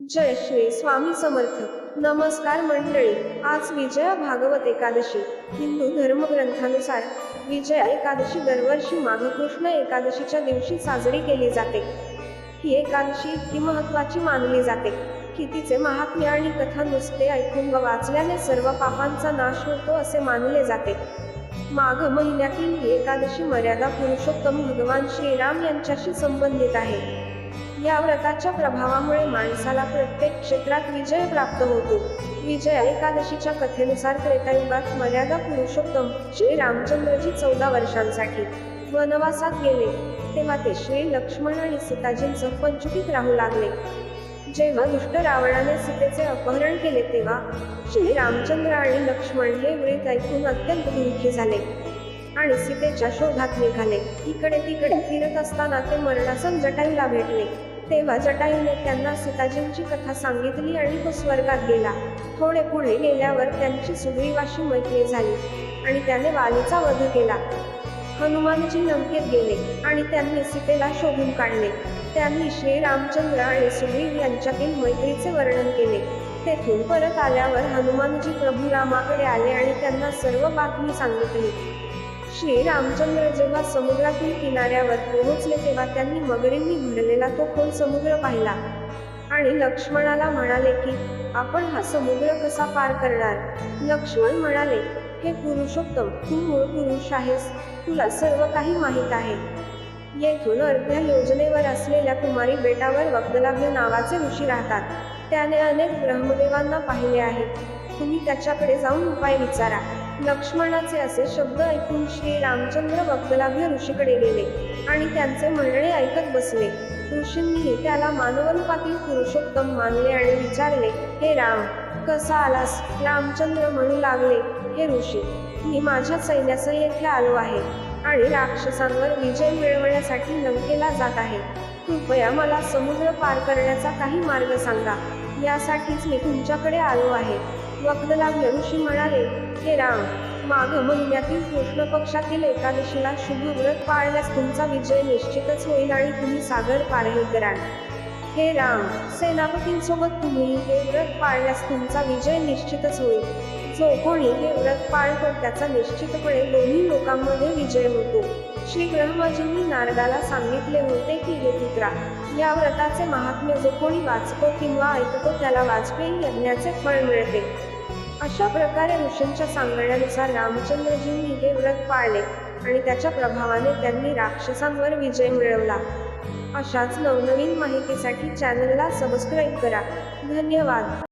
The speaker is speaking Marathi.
जय श्री स्वामी समर्थ. नमस्कार मंडळी. आज विजया भागवत एकादशी. हिंदू धर्मग्रंथानुसार विजया एकादशी दरवर्षी माघ कृष्ण एकादशीच्या दिवशी साजरी केली जाते. ही एकादशी इतकी महत्वाची मानली जाते की तिचे महात्म्य आणि कथा नुसते ऐकून व वाचल्याने सर्व पापांचा नाश होतो असे मानले जाते. माघ महिन्यातील ही एकादशी मर्यादा पुरुषोत्तम भगवान श्रीराम यांच्याशी संबंधित आहे. या व्रताच्या प्रभावामुळे माणसाला प्रत्येक क्षेत्रात विजय प्राप्त होतो. विजय एकादशीच्या कथेनुसार त्रेतायुगात मर्यादा पुरुषोत्तम श्री रामचंद्रजी चौदा वर्षांसाठी वनवासात गेले. तेव्हा ते श्री लक्ष्मण आणि सीताजींचं पंचुकीत राहू लागले. जेव्हा दुष्ट रावणाने सीतेचे अपहरण केले तेव्हा श्री रामचंद्र आणि लक्ष्मण हे व्रत ऐकून अत्यंत दुःखी झाले. आणि सीतेच्या शोधात निघाले. इकडे तिकडे फिरत असताना ते मरणासन जटाईला भेटले. तेव्हा जटाईने त्यांना सीताजींची कथा सांगितली आणि तो स्वर्गात गेला. थोडे पुढे गेल्यावर त्यांची सुग्रीवाशी मैत्री झाली आणि त्याने वालीचा वध केला. हनुमानजी लंकेत गेले आणि त्यांनी सीतेला शोधून काढले. त्यांनी श्री रामचंद्र आणि सुग्रीव यांच्यातील मैत्रीचे वर्णन केले. तेथून परत आल्यावर हनुमानजी प्रभू रामाकडे आले आणि त्यांना सर्व बातमी सांगितली. श्री रामचंद्र जेव्हा समुद्रातील किनाऱ्यावर पोहोचले तेव्हा त्यांनी मगरींनी भरलेला तो खोल समुद्र पाहिला. आणि लक्ष्मणाला म्हणाले की आपण हा समुद्र कसा पार करणार? लक्ष्मण म्हणाले हे पुरुषोत्तम तू मूळ पुरुष आहेस. तुला सर्व काही माहीत आहे. येथून अर्ध्या योजनेवर असलेल्या कुमारी बेटावर वक्तलाभ्य नावाचे ऋषी राहतात. त्याने अनेक ब्रह्मदेवांना पाहिले आहे. तुम्ही त्याच्याकडे जाऊन उपाय विचारा. लक्ष्मणाचे असे शब्द ऐकून श्री रामचंद्र वक्तलाभ्य ऋषीकडे गेले आणि त्यांचे म्हणणे ऐकत बसले. ऋषींनी त्याला मानवरूपातील पुरुषोत्तम मानले आणि विचारले हे राम कसा आलास? रामचंद्र म्हणू लागले हे ऋषी मी माझ्या सैन्यासह येथे आलो आहे आणि राक्षसांवर विजय मिळवण्यासाठी लंकेला जात आहे. कृपया मला समुद्र पार करण्याचा काही मार्ग सांगा. यासाठीच मी तुमच्याकडे आलो आहे. वक्तलाभ्य ऋषी म्हणाले हे राम माघ महिन्यातील कृष्ण पक्षातील एकादशीला शुभ व्रत पाळल्यास तुमचा विजय निश्चितच होईल आणि तुम्ही सागर पारही कराल हे राम सेनापतींसोबत तुम्ही हे व्रत पाळल्यास तुमचा विजय निश्चितच होईल. जो कोणी हे व्रत पाळतो त्याचा निश्चितपणे दोन्ही लोकांमध्ये विजय होतो. श्री ब्रह्मजींनी नारदाला सांगितले होते की हे पुत्रा या व्रताचे महात्म्य जो कोणी वाचतो किंवा ऐकतो त्याला वाजपेयी यज्ञाचे फळ मिळते. अशा प्रकारे ऋषींच्या सांगण्यानुसार रामचंद्रजींनी हे व्रत पाळले आणि त्याच्या प्रभावाने त्यांनी राक्षसांवर विजय मिळवला. अशाच नवनवीन माहितीसाठी चॅनलला सबस्क्राईब करा. धन्यवाद.